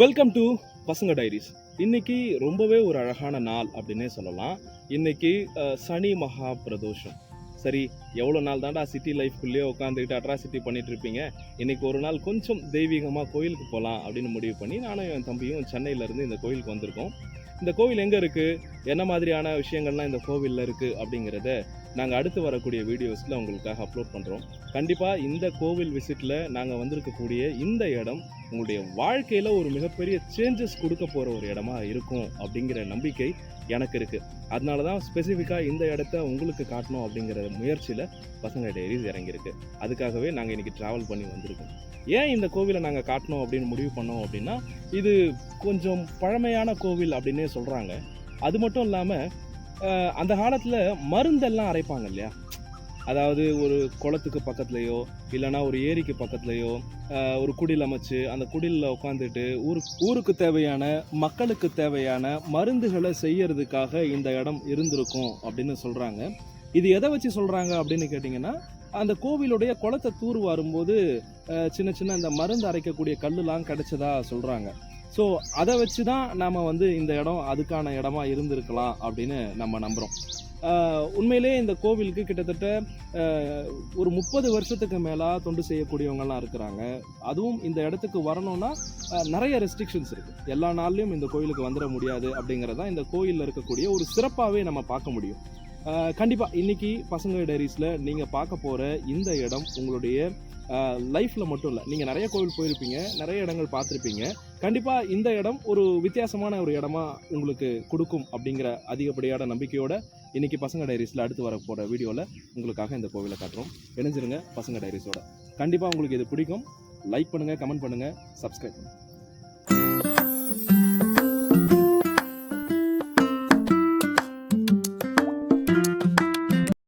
Welcome to பசங்க diaries இன்னைக்கு ரொம்பவே ஒரு அழகான நாள் அப்படின்னே சொல்லலாம். இன்னைக்கு சனி மகா பிரதோஷம். சரி எவ்வளோ நாள் தாண்டா சிட்டி லைஃப்குள்ளேயே உட்காந்துக்கிட்டு அட்ராசிட்டி பண்ணிட்டு இருப்பீங்க? இன்னைக்கு ஒரு நாள் கொஞ்சம் தெய்வீகமாக கோயிலுக்கு போகலாம் அப்படின்னு முடிவு பண்ணி நானும் என் தம்பியும் சென்னையிலேருந்து இந்த கோயிலுக்கு வந்திருக்கோம். இந்த கோவில் எங்கே இருக்குது என்ன மாதிரியான விஷயங்கள்லாம் இந்த கோவிலில் இருக்குது அப்படிங்கிறத நாங்கள் அடுத்து வரக்கூடிய வீடியோஸில் உங்களுக்காக அப்லோட் பண்ணுறோம் கண்டிப்பாக இந்த கோவில் விசிட்டில் நாங்கள் வந்திருக்கக்கூடிய இந்த இடம் உங்களுடைய வாழ்க்கையில் ஒரு மிகப்பெரிய சேஞ்சஸ் கொடுக்க போகிற ஒரு இடமா இருக்கும் அப்படிங்கிற நம்பிக்கை எனக்கு இருக்குது அதனால தான் ஸ்பெசிஃபிக்காக இந்த இடத்த உங்களுக்கு காட்டணும் அப்படிங்கிற முயற்சியில் பசங்க டைரிஸ் இறங்கியிருக்கு. அதுக்காகவே நாங்கள் இன்றைக்கி ட்ராவல் பண்ணி வந்திருக்கோம். ஏன் இந்த கோவிலை நாங்கள் காட்டணும் அப்படின்னு முடிவு பண்ணோம் அப்படின்னா இது கொஞ்சம் பழமையான கோவில் அப்படின்னே சொல்கிறாங்க அது மட்டும் இல்லாமல் அந்த காலத்தில் மருந்தெல்லாம் அரைப்பாங்க இல்லையா? அதாவது ஒரு குளத்துக்கு பக்கத்துலேயோ இல்லைன்னா ஒரு ஏரிக்கு பக்கத்துலேயோ ஒரு குடில் அமைச்சு அந்த குடிலில் உட்காந்துட்டு ஊரு ஊருக்கு தேவையான மக்களுக்கு தேவையான மருந்துகளை செய்யறதுக்காக இந்த இடம் இருந்திருக்கும் அப்படின்னு சொல்கிறாங்க இது எதை வச்சு சொல்கிறாங்க அப்படின்னு கேட்டிங்கன்னா அந்த கோவிலுடைய குளத்தை தூர் வரும்போது சின்ன சின்ன இந்த மருந்து அரைக்கக்கூடிய கல்லுலாம் கிடைச்சதா சொல்கிறாங்க ஸோ அதை வச்சு தான் நாம் வந்து இந்த இடம் அதுக்கான இடமா இருந்திருக்கலாம் அப்படின்னு நம்ம நம்புகிறோம் உண்மையிலே இந்த கோவிலுக்கு கிட்டத்தட்ட ஒரு முப்பது வருஷத்துக்கு மேலே தொண்டு செய்யக்கூடியவங்கலாம் இருக்கிறாங்க. அதுவும் இந்த இடத்துக்கு வரணும்னா நிறைய ரெஸ்ட்ரிக்ஷன்ஸ் இருக்குது எல்லா நாள்லேயும் இந்த கோயிலுக்கு வந்துட முடியாது அப்படிங்கறத இந்த கோயிலில் இருக்கக்கூடிய ஒரு சிறப்பாகவே நம்ம பார்க்க முடியும். கண்டிப்பாக இன்றைக்கி பசங்க டைரிஸில் நீங்கள் பார்க்க போகிற இந்த இடம் உங்களுடைய லைஃப்பில் மட்டும் இல்லை. நீங்கள் நிறைய கோவில் போயிருப்பீங்க நிறைய இடங்கள் பார்த்துருப்பீங்க. கண்டிப்பாக இந்த இடம் ஒரு வித்தியாசமான ஒரு இடமா உங்களுக்கு கொடுக்கும் அப்படிங்கிற அதிகப்படியான நம்பிக்கையோட இன்னைக்கு பசங்க டைரிஸில் அடுத்து வர போகிற வீடியோவில் உங்களுக்காக இந்த கோவிலை காட்டுறோம். இணைஞ்சிருங்க பசங்க டைரிஸோட கண்டிப்பாக உங்களுக்கு இது பிடிக்கும். லைக் பண்ணுங்கள் கமெண்ட் பண்ணுங்கள் சப்ஸ்கிரைப் பண்ணுங்கள்